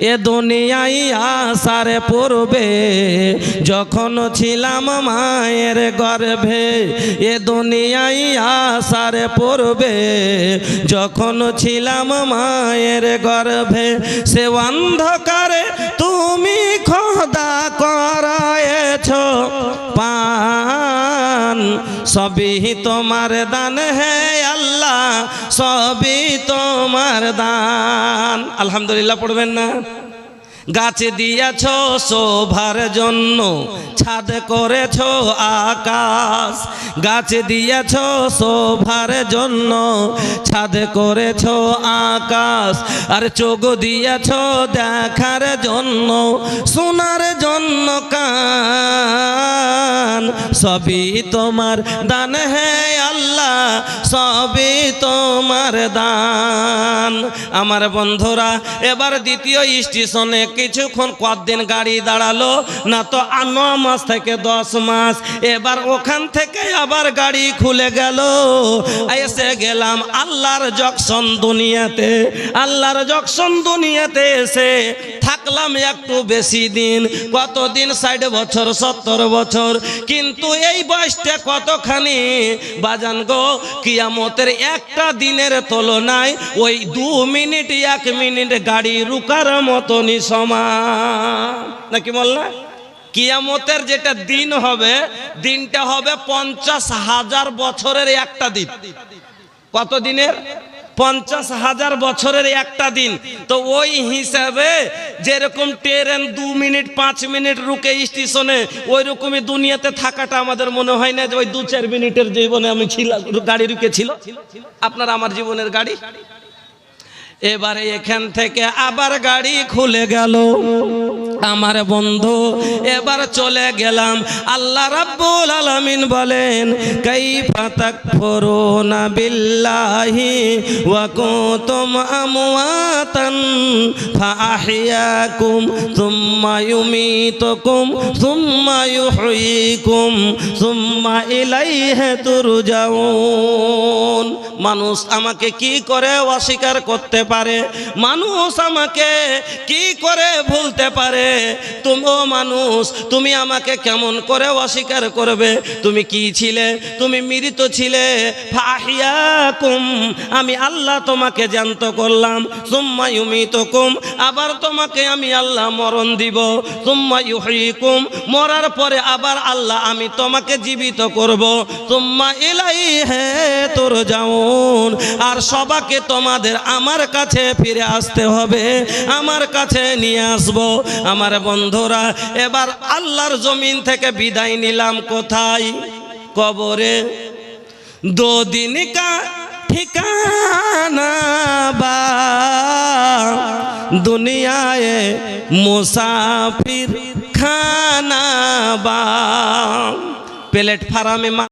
এ দুনিয়ায় আসারে পূর্বে যখন ছিলাম মায়ের গর্ভে, এ দুনিয়ায় আসারে পূর্বে যখন ছিলাম মায়ের গর্ভে, সে অন্ধকারে তুমি খোদা করায়েছ পান, সবই তোমার দান হে আল্লাহ সবই তোমার দান। আলহামদুলিল্লাহ, পড়বেন না? গাছে দিয়েছ শোভার জন্য, ছাদ করেছ আকাশ। গাছে দিয়েছ শোভার জন্য, ছাদ করেছ আকাশ। আর চোখ দিয়েছ দেখার জন্য, শোনার জন্য কান। সবই তোমার দান হে আল্লাহ, সবই তোমার দান। আমার বন্ধুরা, এবার দ্বিতীয় স্টেশনে কিছুক্ষণ কদিন গাড়ি দাঁড়াল, না তো ন মাস থেকে দশ মাস। এবার ওখান থেকে আবার গাড়ি খুলে গেল। এসে গেলাম আল্লাহর জকশন দুনিয়াতে, আল্লাহর জকশন দুনিয়াতে এসে থাকলাম একটু বেশি দিন। কতদিন ষাট বছর, সত্তর বছর? কিন্তু এই বয়সটা কতখানি? বাজান গো, কিয়ামতের একটা দিনের তুলনায় ওই দু মিনিট, এক মিনিট গাড়ি রুকার মতনই সমান। নাকি বললা কিয়ামতের যেটা দিন হবে, দিনটা হবে পঞ্চাশ হাজার বছরের একটা দিন কত দিনের? পঞ্চাশ হাজার বছরের একটা দিন। তো ওই হিসাবে যেরকম ট্রেন দু মিনিট, পাঁচ মিনিট রুকে স্টেশনে ওই রকমই দুনিয়াতে থাকাটা আমাদের মনে হয় না যে ওই দু চার মিনিটের জীবনে আমি ছিলাম গাড়ি রুকে ছিল। আপনার আমার জীবনের গাড়ি? এবারে এখান থেকে আবার গাড়ি খুলে গেল। আমার বন্ধু, এবার চলে গেলাম। আল্লাহ রাব্বুল আলামিন বলেন, কাইফা তাকফুরুনা বিল্লাহি ওয়া কুনতুম আমওয়াতান ফাআহইয়াকুম সুম্মা ইউমীতুকুম সুম্মা ইউহয়িকুম সুম্মা ইলাইহি তুরজাউন। মানুষ আমাকে কি করে অস্বীকার করতে পারে? মানুষ আমাকে কি করে ভুলতে পারে? তুমিও মানুষ, তুমি আমাকে কেমন করে অস্বীকার করবে? তুমি কি ছিলে? তুমি মৃত ছিলে। ফাহিয়াকুম, আমি আল্লাহ তোমাকে জানত করলাম। সুম্মা ইউমিতুকুম, আবার তোমাকে আমি আল্লাহ মরণ দিব। সুম্মা ইউহয়িকুম মরার পরে আবার আল্লাহ আমি তোমাকে জীবিত করব। সুম্মা ইলাই হে তোর যাউন আর সবাকে তোমাদের আমার কাছে ফিরে আসতে হবে, আমার কাছে নিয়ে আসব। আমার বন্ধুরা, এবার আল্লাহর জমিন থেকে বিদায় নিলাম কোথায়? কবরে। দো দিন কা ঠিকানা বা দুনিয়ায় মুসাফির খানা বা। প্লেটফার্মে